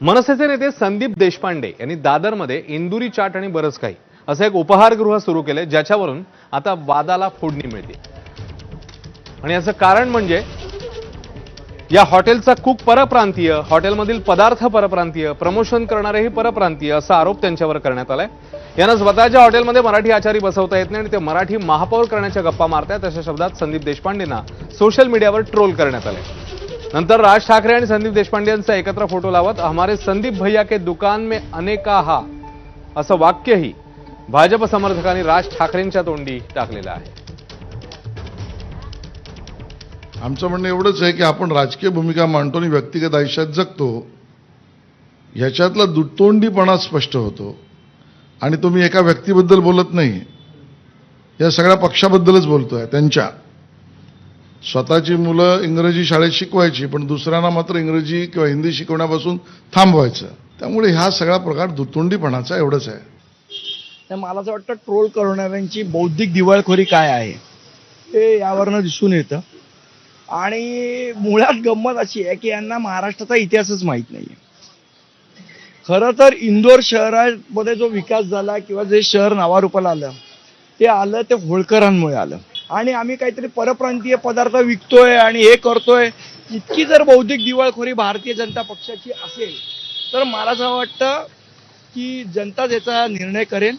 मनसेचे नेते संदीप देशपांडे यांनी दादरमध्ये इंदुरी चाट आणि बरंच काही असं एक उपहारगृह सुरू केले ज्याच्यावरून आता वादाला फोडणी मिळते. आणि याचं कारण म्हणजे या हॉटेलचा कुक परप्रांतीय हॉटेलमधील पदार्थ परप्रांतीय प्रमोशन करणारेही परप्रांतीय असा आरोप त्यांच्यावर करण्यात आलाय. यांना स्वतःच्या हॉटेलमध्ये मराठी आचारी बसवता येत नाही आणि ते मराठी महापौर करण्याच्या गप्पा मारतायत अशा शब्दात संदीप देशपांडेंना सोशल मीडियावर ट्रोल करण्यात आले. नंतर राज ठाकरे आणि संदीप देशपांडे यांचा एकत्र फोटो लावत हमारे संदीप भैया के दुकान में अनेका हा असं वाक्यही भाजप समर्थकांनी राज ठाकरेंच्या तोंडी टाकलेलं आहे. आमचं म्हणणं एवढंच आहे की आपण राजकीय भूमिका मांडतो आणि व्यक्तिगत आयुष्यात जगतो. ह्याच्यातला दुतोंडीपणा स्पष्ट होतो. आणि तुम्ही एका व्यक्तीबद्दल बोलत नाही. या सगळ्या पक्षाबद्दलच बोलतोय त्यांच्या. स्वतःची मुलं इंग्रजी शाळेत शिकवायची पण दुसऱ्यांना मात्र इंग्रजी किंवा हिंदी शिकवण्यापासून थांबवायचं. त्यामुळे हा सगळा प्रकार दुतोंडीपणाचा एवढंच आहे. तर मला असं वाटतं ट्रोल करणाऱ्यांची बौद्धिक दिवाळखोरी काय आहे हे यावरनं दिसून येतं. आणि मुळात गंमत अशी आहे की यांना महाराष्ट्राचा इतिहासच माहीत नाही खरं तर इंदोर शहरामध्ये जो विकास झाला किंवा जे शहर नावारूपाला आलं ते आलं ते होळकरांमुळे आलं. आणि आम्ही काहीतरी परप्रांतीय पदार्थ विकतोय आणि हे करतोय. इतकी जर बौद्धिक दिवाळखोरी भारतीय जनता पक्षाची असेल तर मला असं वाटतं की जनताच याचा निर्णय करेल.